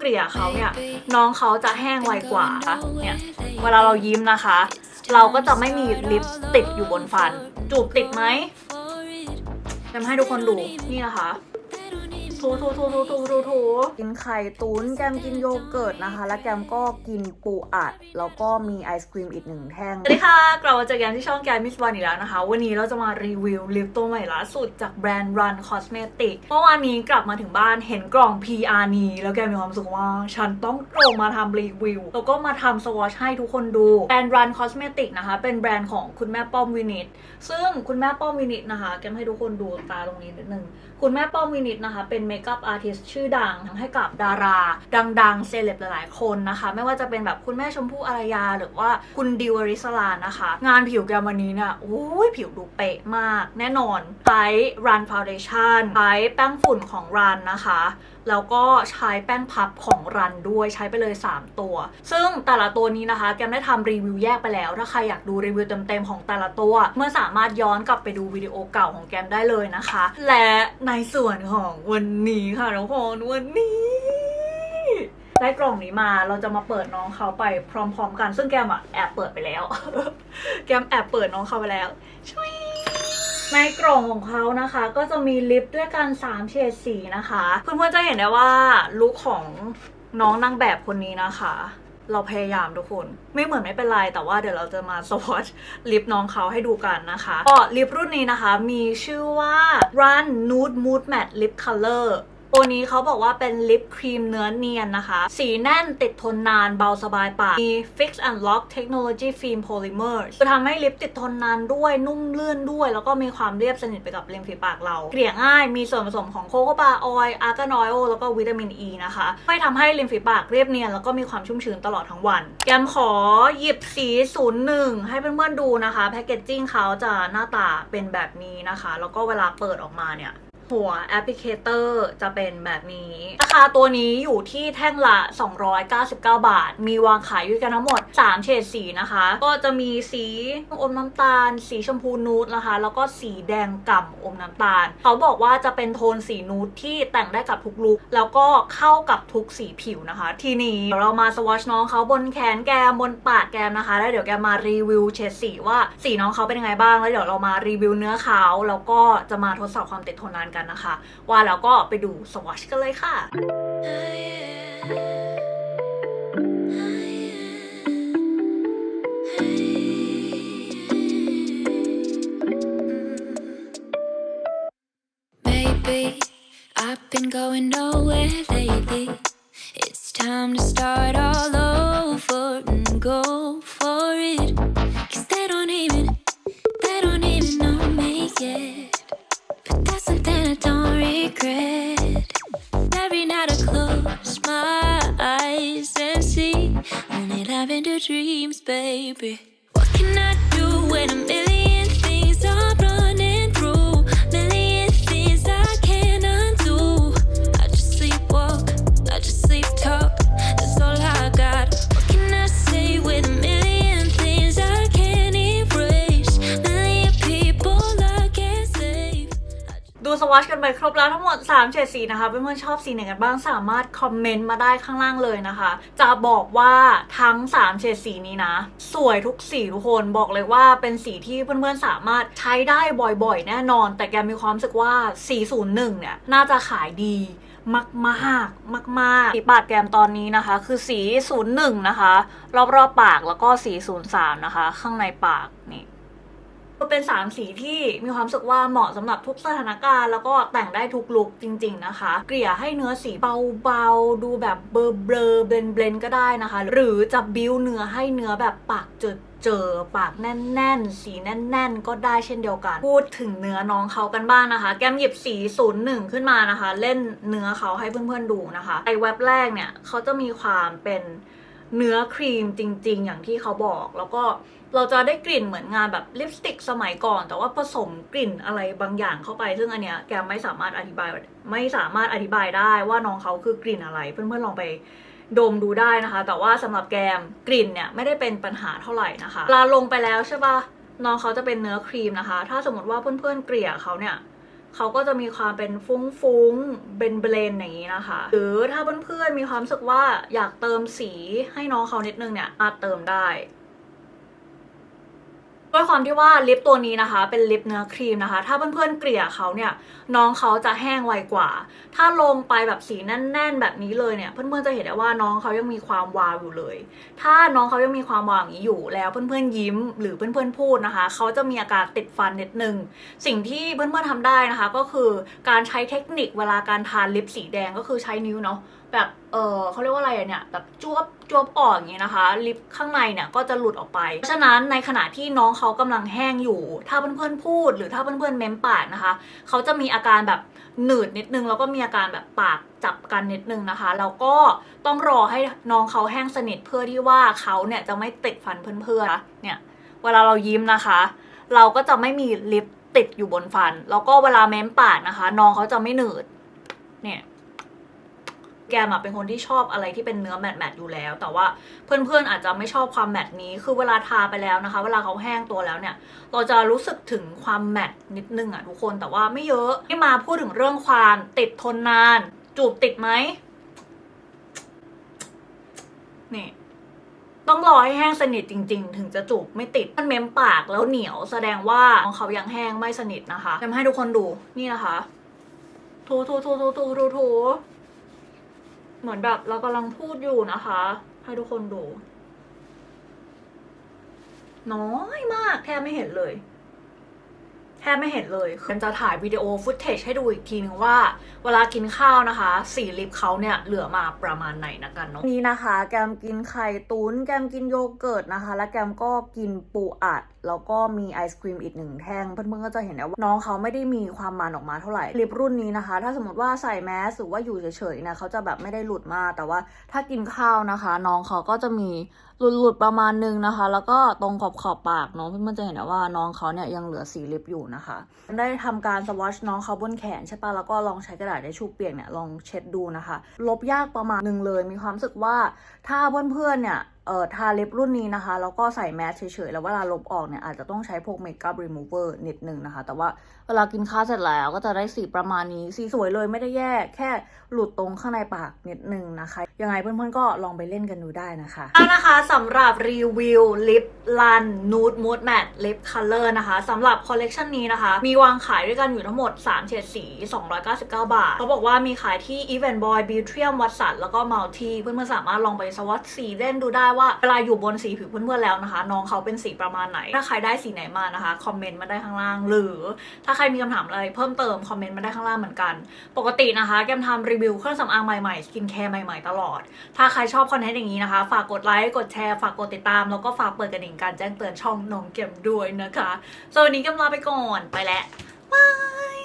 เกลี่ยเขาเนี่ยน้องเขาจะแห้งไวกว่าเนี่ยเวลาเรายิ้มนะคะ เราก็จะไม่มีลิปติดอยู่บนฟัน จูบติดไหมจะให้ทุกคนดูนี่นะคะ ทูทูทูทูทูทูทูกินไข่ตุนแกมกินโยเกิร์ตนะคะ และแกมก็กินปูอัด แล้วก็มีไอศครีมอีกหนึ่งแท่ง สวัสดีค่ะ กลับมาเจอกันที่ช่องแกมมิสวันอีกแล้วนะคะ วันนี้เราจะมารีวิวลิปตัวใหม่ล่าสุดจากแบรนด์ Run Cosmetic เมื่อวานนี้กลับมาถึงบ้านเห็นกล่อง PR นี้แล้วแกมีความรู้สึกว่า ฉันต้องตรงมาทำรีวิว แล้วก็มาทำสวอชให้ทุกคนดูแบรนด์ Run Cosmetic นะคะ เป็นแบรนด์ของคุณแม่ป้อมวินิตซึ่งคุณแม่ป้อมวินิตนะคะ แกมให้ทุกคนดูตาตรงนี้นิดนึงคุณแม่ป้อมวินิตนะคะเป็นเมคอัพอาร์ติสชื่อดังทั้งให้กับดารา ดังๆเซเลบหลาย ๆ คนนะคะ ไม่ว่าจะเป็นแบบคุณแม่ชมพู่อารยา หรือว่าคุณดิวอริสลานะคะ งานผิวแกวันนี้เนี่ยโอ้ยผิวดูเป๊ะมาก แน่นอนใช้รันฟาวเดชั่นใช้แป้งฝุ่นของรันนะคะแล้วก็ใช้แป้งพับของรันด้วยใช้ไปเลย 3 ตัว ซึ่งแต่ละตัวนี้นะคะ แกมได้ทำรีวิวแยกไปแล้ว ถ้าใครอยากดูรีวิวเต็มๆของแต่ละตัว เมื่อสามารถย้อนกลับไปดูวิดีโอเก่าของแกมได้เลยนะคะ และในส่วนของวันนี้ค่ะทุกคนวันนี้ได้กล่องนี้มาเราจะมาเปิดน้องเขาไปพร้อม ๆ กัน ซึ่งแกมอะแอบเปิดไปแล้ว แกมแอบเปิดน้องเขาไปแล้วช่วย ในกล่องของเขานะคะ ก็จะมีลิปด้วยกัน 3 เฉดสีนะคะ เพื่อนๆจะเห็นได้ว่าลุคของน้องนางแบบคนนี้นะคะ เราพยายามทุกคน ไม่เหมือนไม่เป็นไร แต่ว่าเดี๋ยวเราจะมาสวอชลิปน้องเขาให้ดูกันนะคะก็ลิปรุ่นนี้นะคะ มีชื่อว่า Run Nude Mood Matte Lip Color ตัวนี้เขาบอกว่าเป็นลิปครีมเนื้อเนียนนะคะ สีแน่นติดทนนานเบาสบายปาก มี Fix and Lock Technology Film Polymer จะทำให้ลิปติดทนนานด้วยนุ่มลื่นด้วย แล้วก็มีความเรียบสนิทไปกับริมฝีปากเรา เกลี่ยง่ายมีส่วนผสมของโคโคบาออยล์อาร์กานอยล์แล้วก็วิตามินอ e ีนะคะไม่ทำให้ริมฝีปากเรียบเนียน แล้วก็มีความชุ่มชื้นตลอดทั้งวันแกมขอหยิบสี 01 ให้เพื่อนๆดูนะคะแพคเกจจิ้งเขาจะหน้าตาเป็นแบบนี้นะคะ แล้วก็เวลาเปิดออกมาเนี่ย หัวแอปพลิเคเตอร์จะเป็นแบบนี้ ราคาตัวนี้อยู่ที่แท่งละ 299 บาท มีวางขายอยู่กันทั้งหมด 3 เฉดสีนะคะ ก็จะมีสีอมน้ำตาล สีชมพูนูดนะคะ แล้วก็สีแดงก่ำอมน้ำตาล เขาบอกว่าจะเป็นโทนสีนูดที่แต่งได้กับทุกลุคแล้วก็เข้ากับทุกสีผิวนะคะ ทีนี้เดี๋ยวเรามาสวอชน้องเขาบนแขนแกมบนปากแกมนะคะ แล้วเดี๋ยวแกมารีวิวเฉดสีว่าสีน้องเขาเป็นยังไงบ้าง แล้วเดี๋ยวเรามารีวิวเนื้อเขาแล้วก็จะมาทดสอบความติดทนนานกันกันนะคะ ว่าแล้วก็ไปดูสวอชกันเลยค่ะ regret. Every night I close my eyes and see only lavender dreams, baby. What can I do when a million ไปครบแล้วทั้งหมด3เฉดสีนะคะเพื่อนๆชอบสีไหนกันบ้างสามารถคอมเมนต์มาได้ข้างล่างเลยนะคะ จะบอกว่าทั้ง3เฉดสีนี้นะ สวยทุกสีทุกคนบอกเลยว่าเป็นสีที่เพื่อนๆสามารถใช้ได้บ่อยๆ แน่นอน แต่แกมีความรู้สึกว่า 401 เนี่ย น่าจะขายดีมากมากมากมากๆสีปากแกมตอนนี้นะคะ คือสี 01 นะคะ รอบๆปากแล้วก็สี 03 นะคะ ข้างในปากนี่ เป็นสามสีที่มีความรู้สึกว่าเหมาะสำหรับทุกสถานการณ์ แล้วก็แต่งได้ทุกลุคจริง ๆนะคะ เกลี่ยให้เนื้อสีเบาๆ ดูแบบเบลอเบลอเบลนเบลนก็ได้นะคะ หรือจะบิ้วเนื้อให้เนื้อแบบปากเจอเจอปากแน่น ๆ สีแน่น ๆ ก็ได้เช่นเดียวกัน พูดถึงเนื้อน้องเขากันบ้างนะคะ แกมหยิบสี 01 ขึ้นมานะคะ เล่นเนื้อเขาให้เพื่อน ๆ ดูนะคะไอเว็บแรกเนี่ยเขาจะมีความเป็น เนื้อครีมจริง ๆ อย่างที่เขาบอก แล้วก็เราจะได้กลิ่นเหมือนงานแบบลิปสติกสมัยก่อน แต่ว่าผสมกลิ่นอะไรบางอย่างเข้าไป ซึ่งอันเนี้ยแกมไม่สามารถอธิบายไม่สามารถอธิบายได้ว่าน้องเขาคือกลิ่นอะไร เพื่อนๆลองไปดมดูได้นะคะ แต่ว่าสำหรับแกมกลิ่นเนี่ยไม่ได้เป็นปัญหาเท่าไหร่นะคะเวลาลงไปแล้วใช่ปะน้องเขาจะเป็นเนื้อครีมนะคะ ถ้าสมมติว่าเพื่อนๆเกลี่ยเขาเนี่ย เขาก็จะมีความเป็นฟุ้งๆเบนเบลนอย่างนี้นะคะ หรือถ้าเพื่อนๆมีความรู้สึกว่าอยากเติมสีให้น้องเขานิดนึงเนี่ยอาจเติมได้ ด้วยความที่ว่าลิปตัวนี้นะคะ เป็นลิปเนื้อครีมนะคะ ถ้าเพื่อนๆเกลี่ยเขาเนี่ยน้องเขาจะแห้งไวกว่า ถ้าลงไปแบบสีแน่น ๆ แบบนี้เลยเนี่ยเพื่อนๆจะเห็นได้ว่าน้องเขายังมีความวาวอยู่เลย ถ้าน้องเขายังมีความวาวอย่างนี้อยู่ แล้วเพื่อนๆยิ้มหรือเพื่อนๆพูดนะคะเขาจะมีอาการติดฟันนิดนึงสิ่งที่เพื่อนๆทำได้นะคะ ก็คือการใช้เทคนิคเวลาการทานลิปสีแดงก็คือใช้นิ้วเนาะ แบบเออเขาเรียกว่าอะไรเนี่ยแบบจวบจวบออกอย่างนี้นะคะ ลิปข้างในเนี่ยก็จะหลุดออกไป เพราะฉะนั้นในขณะที่น้องเขากำลังแห้งอยู่ ถ้าเพื่อนๆพูด หรือถ้าเพื่อนๆเม้มปากนะคะ เขาจะมีอาการแบบหนืดนิดนึง แล้วก็มีอาการแบบปากจับกันนิดนึงนะคะ แล้วก็ต้องรอให้น้องเขาแห้งสนิทเพื่อที่ว่าเขาเนี่ยจะไม่ติดฟันเพื่อนๆนะเนี่ย เวลาเรายิ้มนะคะ เราก็จะไม่มีลิปติดอยู่บนฟัน แล้วก็เวลาเม้มปากนะคะ น้องเขาจะไม่หนืดเนี่ย แกมอะเป็นคนที่ชอบอะไรที่เป็นเนื้อแมตต์ๆอยู่แล้ว แต่ว่าเพื่อนๆอาจจะไม่ชอบความแมตต์นี้ คือเวลาทาไปแล้วนะคะ เวลาเขาแห้งตัวแล้วเนี่ย เราจะรู้สึกถึงความแมตต์นิดนึงอะทุกคนแต่ว่าไม่เยอะที่มาพูดถึงเรื่องความติดทนนาน จูบติดไหมนี่ต้องรอให้แห้งสนิทจริง ๆ ถึงจะจูบไม่ติดมันเม้มปากแล้วเหนียวแสดงว่าของเขายังแห้งไม่สนิทนะคะจะให้ทุกคนดูนี่นะคะ ถูถูถูถูถูถูถู เหมือนแบบเรากำลังพูดอยู่นะคะ ให้ทุกคนดู น้อยมากแทบไม่เห็นเลย แทบไม่เห็นเลยคือจะถ่ายวิดีโอฟุตเทจให้ดูอีกทีนึงว่า เวลากินข้าวนะคะ สีลิปเขาเนี่ย เหลือมาประมาณไหนนะกันเนาะนี่นะคะ แกมกินไข่ตุน แกมกินโยเกิร์ตนะคะ และแกมก็กินปูอัด แล้วก็มีไอศครีมอีกหนึ่งแท่ง เพื่อนๆก็จะเห็นได้ว่าน้องเขาไม่ได้มีความมันออกมาเท่าไหร่ลิปรุ่นนี้นะคะ ถ้าสมมติว่าใส่แมสหรือว่าอยู่เฉยๆนี่ยเขาจะแบบไม่ได้หลุดมาก แต่ว่าถ้ากินข้าวนะคะ น้องเขาก็จะมีหลุดๆประมาณนึงนะคะ แล้วก็ตรงขอบขอบปากเนาะเพื่อนๆจะเห็นว่าน้องเขาเนี่ยยังเหลือสีลิปอยู่นะคะ ได้ทำการสวอชน้องเขาบนแขนใช่ปะแล้วก็ลองใช้กระดาษทิชชู่เปียกเนี่ยลองเช็ดดูนะคะ ลบยากประมาณหนึ่งเลย มีความรู้สึกว่าถ้าเพื่อนๆเนี่ย อ่อทาเล็บรุ่นนี้นะคะ แล้วก็ใส่แมสเฉยๆ แล้วเวลาลบออกเนี่ยอาจจะต้องใช้พวกเมคอัพรีมูเวอร์นิดนึงนะคะ แต่ว่าเวลากินข้าวเสร็จแล้วก็จะได้สีประมาณนี้ สีสวยเลยไม่ได้แย่แค่หลุดตรงข้างในปากนิดนึงนะคะ ยังไงเพื่อนๆก็ลองไปเล่นกันดูได้นะคะนะคะสำหรับรีวิวลิปลันนูดมูดแมทลิปคัลเลอร์นะคะสำหรับคอลเลกชันนี้นะคะ มีวางขายด้วยกันอยู่ทั้งหมด 3เฉดสี 299 บาทเขาบอกว่ามีขายที่ Event Boy b e a t r i u m วัดสันแล้วก็ Multi เพื่อนๆสามารถลองไปสวอตสีเล่นดูได้ว่าเวลาอยู่บนสีผิวเพื่อนๆแล้วนะคะ น้องเขาเป็นสีประมาณไหน ถ้าใครได้สีไหนมานะคะคอมเมนต์มาได้ข้างล่าง หรือถ้าใครมีคำถามอะไรเพิ่มเติมคอมเมนต์มาได้ข้างล่างเหมือนกัน ปกตินะคะ แกมทำรีวิวเครื่องสำอางใหม่ๆสกินแคร์ใหม่ๆตลอด ถ้าใครชอบคอนเทนต์อย่างนี้นะคะ ฝากกดไลค์กดแชร์ฝากกดติดตามแล้วก็ฝากเปิดกระดิ่งการแจ้งเตือนช่องน้องเกมด้วยนะคะสำหรับวันนี้แกมลาไปก่อนไปแล้วบาย